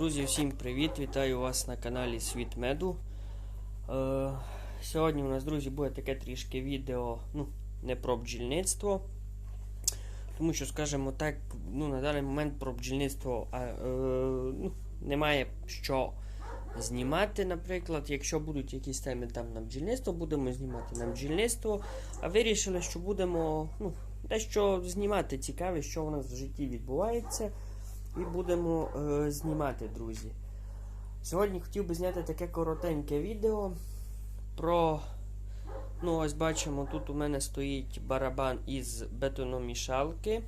Друзі, всім привіт! Вітаю вас на каналі Світ Меду. Е, сьогодні у нас, друзі, буде таке трішки відео ну, не про бджільництво. Тому що, скажімо так, ну, на даний момент про бджільництво а, е, ну, немає що знімати. Наприклад, якщо будуть якісь теми там на бджільництво, будемо знімати на бджільництво. А вирішили, що будемо ну, дещо знімати цікаве, що у нас в житті відбувається. І будемо е, знімати, друзі. Сьогодні хотів би зняти таке коротеньке відео про. Ну, ось бачимо, тут у мене стоїть барабан із бетономішалки.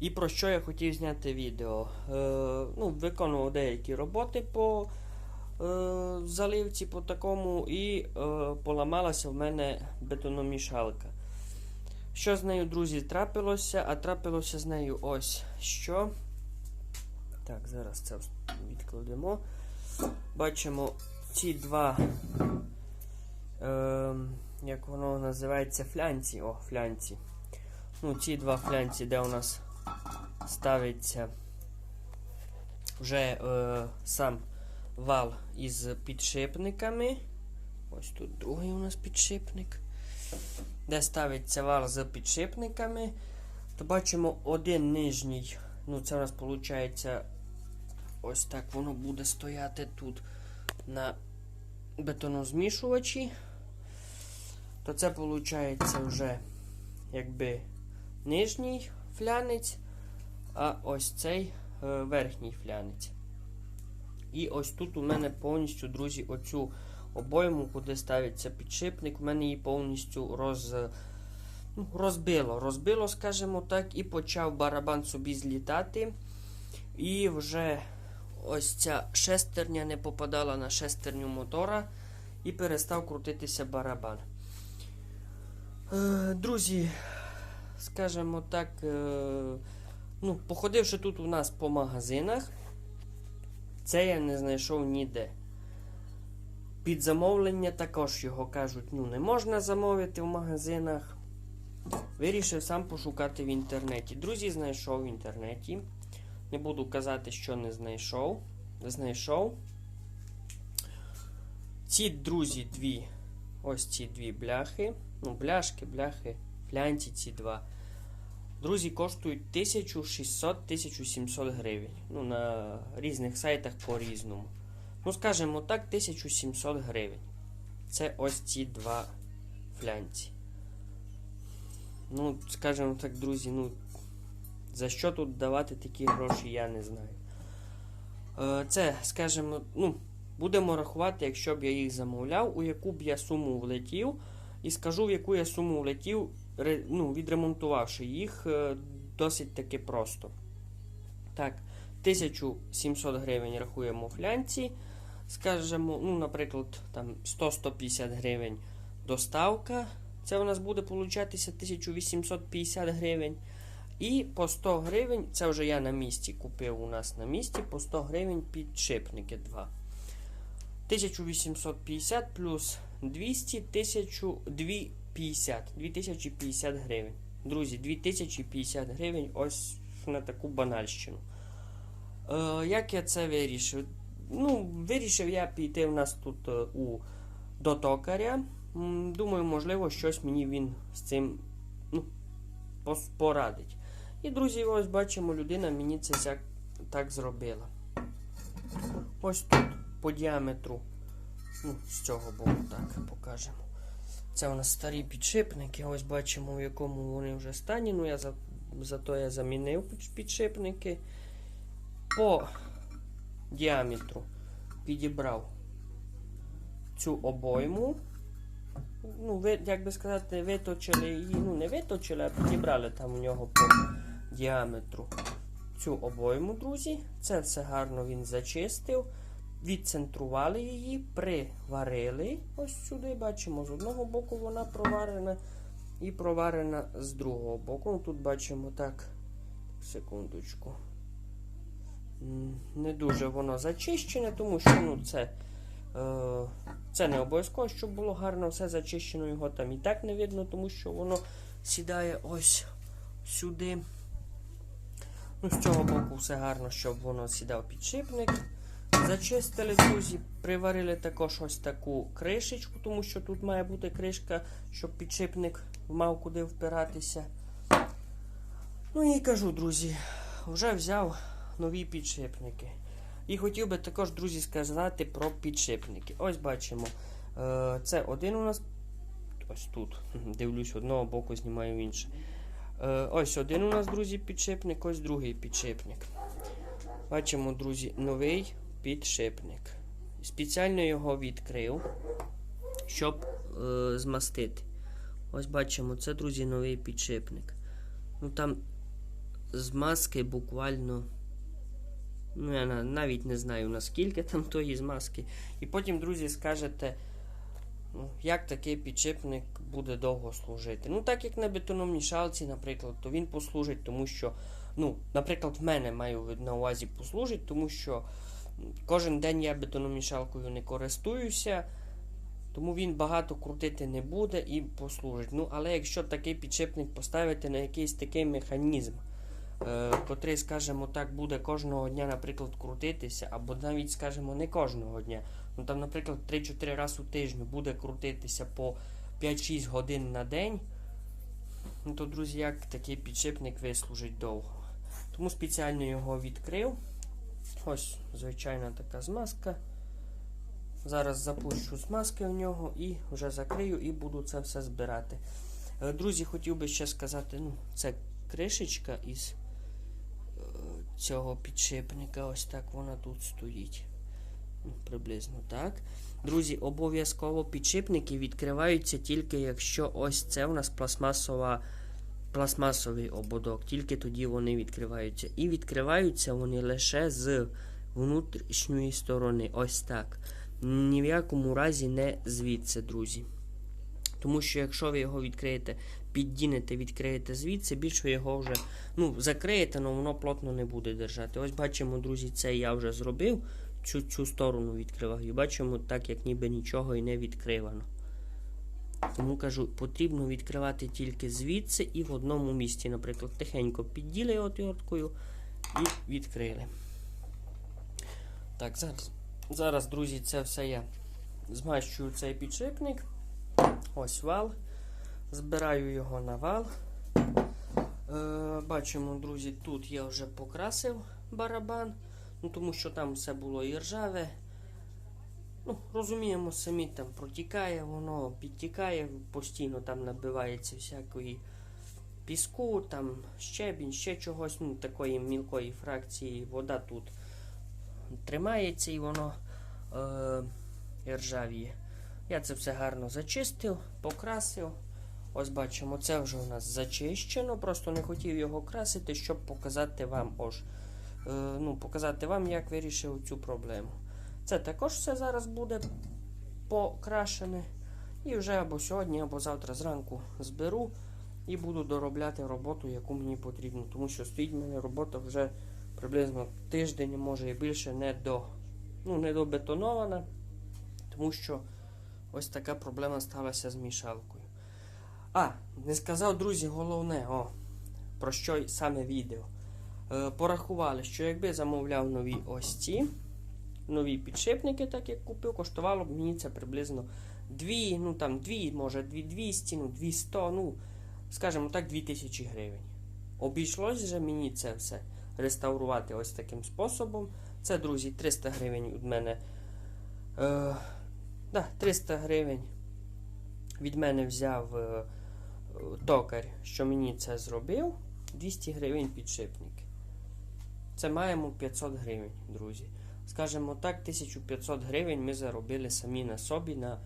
І про що я хотів зняти відео? Е, ну, Виконував деякі роботи по е, заливці по такому, і е, поламалася в мене бетономішалка. Що з нею, друзі, трапилося? А трапилося з нею ось що. Так, зараз це відкладемо. Бачимо ці два, е, як воно називається, флянці. О, флянці. Ну, ці два флянці, де у нас ставиться вже е, сам вал із підшипниками. Ось тут другий у нас підшипник де ставиться вал з підшипниками, то бачимо один нижній. Ну, це у нас виходить ось так воно буде стояти тут на бетонозмішувачі. То це виходить вже якби нижній флянець, а ось цей е, верхній флянець. І ось тут у мене повністю, друзі, оцю обойму, куди ставиться підшипник, в мене її повністю роз, ну, розбило. Розбило, скажімо так, і почав барабан собі злітати. І вже ось ця шестерня не попадала на шестерню мотора і перестав крутитися барабан. Е, друзі, скажімо так, е, ну, походивши тут у нас по магазинах, це я не знайшов ніде. Під замовлення також його кажуть, ну не можна замовити в магазинах. Вирішив сам пошукати в інтернеті. Друзі, знайшов в інтернеті. Не буду казати, що не знайшов. Знайшов. Ці друзі дві, ось ці дві бляхи. Ну, бляшки, бляхи, флянці ці два. Друзі, коштують 1600-1700 гривень. Ну, на різних сайтах по-різному. Ну, скажімо так, 1700 гривень. Це ось ці два флянці. Ну, скажімо так, друзі, ну, за що тут давати такі гроші, я не знаю. Е, це, скажімо, ну, будемо рахувати, якщо б я їх замовляв, у яку б я суму влетів. І скажу, в яку я суму влетів, ну, відремонтувавши їх е, досить таки просто. Так, 1700 гривень рахуємо флянці скажімо, ну, наприклад, там 100-150 гривень доставка. Це у нас буде получатися 1850 гривень. І по 100 гривень, це вже я на місці купив у нас на місці, по 100 гривень підшипники 2. 1850 плюс 200, 1250 2050 гривень. Друзі, 2050 гривень ось на таку банальщину. Е, Як я це вирішив? Ну, Вирішив я піти в нас тут е, у до токаря. Думаю, можливо, щось мені він з цим ну, порадить. І, друзі, ось бачимо, людина мені це так зробила. Ось тут по діаметру, ну, з цього боку, так, покажемо. Це у нас старі підшипники. Ось бачимо, в якому вони вже стані. Ну, я за, Зато я замінив підшипники. По діаметру підібрав цю обойму. Ну, ви, як би сказати, виточили її, ну, не виточили, а підібрали там у нього по діаметру цю обойму, друзі. Це все гарно він зачистив. Відцентрували її, приварили. Ось сюди, бачимо, з одного боку вона проварена і проварена з другого боку. Ну, Тут бачимо так, секундочку. Не дуже воно зачищене, тому що ну, це е, це не обов'язково, щоб було гарно все зачищено, його там і так не видно, тому що воно сідає ось сюди. Ну, з цього боку все гарно, щоб воно сідав підшипник. Зачистили, друзі, приварили також ось таку кришечку, тому що тут має бути кришка, щоб підшипник мав куди впиратися. Ну і кажу, друзі, вже взяв нові підшипники. І хотів би також, друзі, сказати про підшипники. Ось бачимо. е, Це один у нас. Ось тут. Дивлюсь, одного боку знімаю інше. Ось один у нас, друзі, підшипник, ось другий підшипник. Бачимо, друзі, новий підшипник. Спеціально його відкрив, щоб е, змастити. Ось бачимо, це, друзі, новий підшипник. Ну там змазки буквально. Ну, я навіть не знаю наскільки там тої змазки. І потім, друзі, скажете, ну, як такий підшипник буде довго служити. Ну, так як на бетономішалці, наприклад, то він послужить, тому що, ну, наприклад, в мене маю на увазі послужить, тому що кожен день я бетономішалкою не користуюся. Тому він багато крутити не буде і послужить. Ну, але якщо такий підшипник поставити на якийсь такий механізм, котрий, скажімо так, буде кожного дня, наприклад, крутитися, або навіть, скажімо, не кожного дня. Ну там, наприклад, 3-4 рази у тиждень буде крутитися по 5-6 годин на день. Ну то, друзі, як такий підшипник вислужить довго. Тому спеціально його відкрив. Ось звичайна така змазка. Зараз запущу змазки в нього і вже закрию і буду це все збирати. Е, Друзі, хотів би ще сказати, ну, це кришечка із е, цього підшипника. Ось так вона тут стоїть. Ну, Приблизно так. Друзі, обов'язково підшипники відкриваються тільки якщо ось це у нас пластмасова, пластмасовий ободок. Тільки тоді вони відкриваються. І відкриваються вони лише з внутрішньої сторони. Ось так. Ні в якому разі не звідси, друзі. Тому що якщо ви його відкриєте, піддінете, відкриєте звідси, більше його вже ну, закриєте, але воно плотно не буде держати. Ось бачимо, друзі, це я вже зробив. Цю, цю сторону відкриваю. Бачимо, так як ніби нічого і не відкривано. Тому кажу, потрібно відкривати тільки звідси і в одному місці. Наприклад, тихенько підділи отверткою і відкрили. Так, зараз. Зараз, друзі, це все я змащую цей підшипник. Ось вал. Збираю його на вал. Е, бачимо, друзі, тут я вже покрасив барабан, ну, тому що там все було і ржаве. Ну, розуміємо, самі там протікає, воно підтікає, постійно там набивається всякої піску, там щебінь, ще чогось, ну, такої мілкої фракції. Вода тут тримається і воно е, ржавіє. Я це все гарно зачистив, покрасив. Ось бачимо, це вже у нас зачищено. Просто не хотів його красити, щоб показати вам ож, е, ну, показати вам, як вирішив цю проблему. Це також все зараз буде покрашене. І вже або сьогодні, або завтра зранку зберу і буду доробляти роботу, яку мені потрібно. Тому що стоїть в мене робота вже приблизно тиждень, може і більше не до, ну, не добетонована, тому що ось така проблема сталася з мішалкою. А, не сказав, друзі, головне, о, про що саме відео. Е, порахували, що якби замовляв нові ось ці нові підшипники, так як купив, коштувало б мені це приблизно 2, ну там 2, може 2200, ну 200, ну, скажімо так, 2000 гривень. Обійшлось же мені це все реставрувати ось таким способом. Це, друзі, 300 гривень від мене. Е, да, 300 гривень від мене взяв е, токар, що мені це зробив. 200 гривень підшипник. Це маємо 500 гривень, друзі. Скажімо так, 1500 гривень ми заробили самі на собі на, е,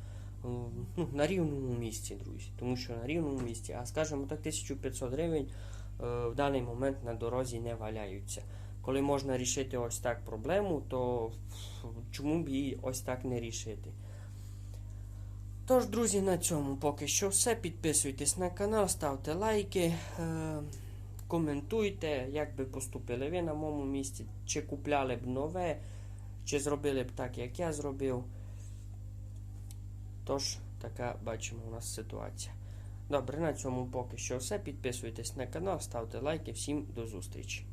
ну, на рівному місці, друзі. Тому що на рівному місці, а скажімо так, 1500 гривень е, в даний момент на дорозі не валяються. Коли можна рішити ось так проблему, то чому б її ось так не рішити? Тож, друзі, на цьому поки що все. Підписуйтесь на канал, ставте лайки, е, коментуйте, як би поступили ви на моєму місці, чи купляли б нове, чи зробили б так, як я зробив. Тож, така бачимо у нас ситуація. Добре, на цьому поки що все. Підписуйтесь на канал, ставте лайки. Всім до зустрічі.